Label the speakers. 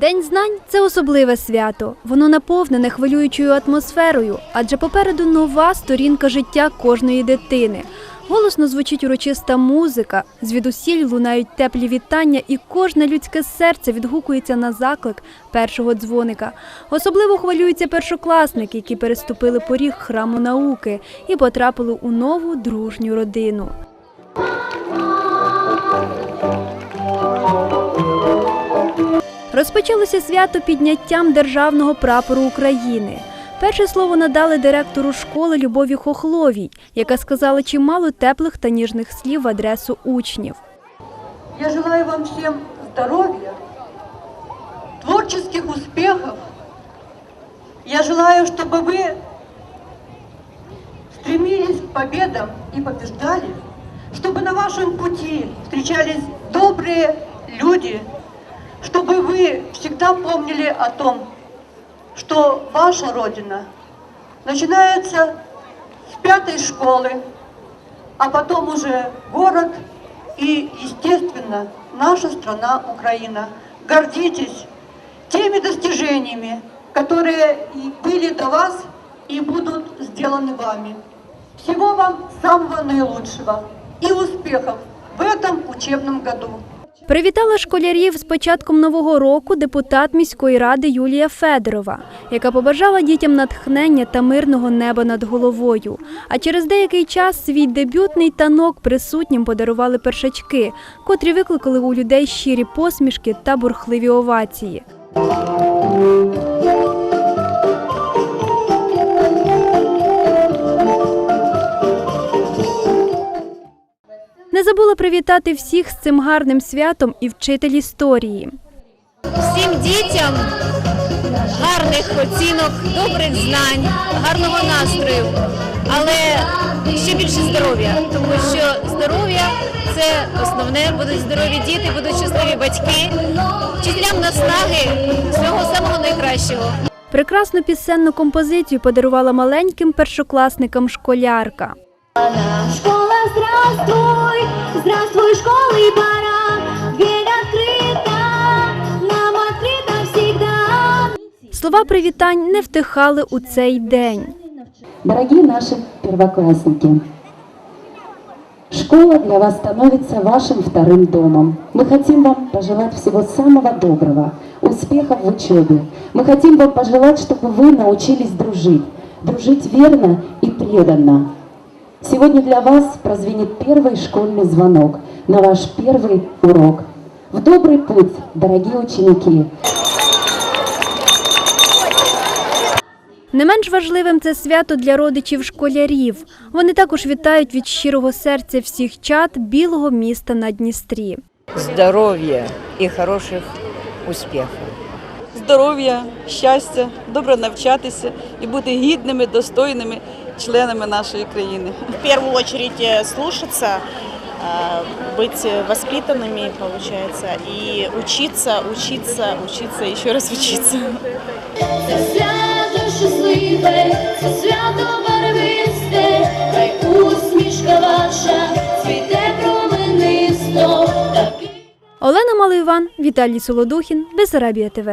Speaker 1: День знань це особливе свято. Воно наповнене хвилюючою атмосферою, адже попереду нова сторінка життя кожної дитини. Голосно звучить урочиста музика, звідусіль лунають теплі вітання, і кожне людське серце відгукується на заклик першого дзвоника. Особливо хвилюються першокласники, які переступили поріг храму науки і потрапили у нову дружню родину. Розпочалося свято підняттям державного прапору України. Перше слово надали директору школи Любові Хохловій, яка сказала чимало теплих та ніжних слів в адресу учнів.
Speaker 2: Я желаю вам всем здоровья, творческих успехов. Я желаю, чтобы вы стремились к победам и побеждали, чтобы на вашем пути встречались добрые люди, Чтобы вы всегда помнили о том, что ваша Родина начинается с пятой школы, а потом уже город и, естественно, наша страна Украина. Гордитесь теми достижениями, которые были до вас и будут сделаны вами. Всего вам самого наилучшего и успехов в этом учебном году.
Speaker 1: Привітала школярів з початком нового року депутат міської ради Юлія Федорова, яка побажала дітям натхнення та мирного неба над головою. А через деякий час свій дебютний танок присутнім подарували першачки, котрі викликали у людей щирі посмішки та бурхливі овації. Забула привітати всіх з цим гарним святом і вчитель історії.
Speaker 3: всім дітям гарних оцінок, добрих знань, гарного настрою, але ще більше здоров'я, тому що здоров'я це основне, будуть здорові діти, будуть щасливі батьки, вчителям наснаги, всього самого найкращого.
Speaker 1: Прекрасну пісенну композицію подарувала маленьким першокласникам школярка.
Speaker 4: Школа, здравствуй, здравствуй, школа и пора. Дверь открыта, нам открыта всегда.
Speaker 1: Слова привітань не втихали у цей день.
Speaker 5: Дорогие наши первоклассники, школа для вас становится вашим вторым домом. Мы хотим вам пожелать всего самого доброго, успехов в учебе. Мы хотим вам пожелать, чтобы вы научились дружить, дружить верно и преданно. Сегодня для вас прозвенит первый школьный звонок на ваш первый урок. В добрый путь, дорогие ученики!
Speaker 1: Не менш важливим це свято для родичів школярів. Вони також вітають від щирого серця всіх чат білого міста на Дністрі.
Speaker 6: здоров'я і хороших успіхів.
Speaker 7: здоров'я, щастя, добре навчатися і бути гідними, достойними членами нашої країни.
Speaker 8: в первую очередь э, слушаться, э, быть воспитанными, получается, и учиться, учиться, учиться, еще раз учиться.
Speaker 4: Це свято щасливе, це свято барвисте, хай усмішка ваша цвіте променисто.
Speaker 1: Олена Малоїван, Віталій Солодухін, Бесарабія ТВ.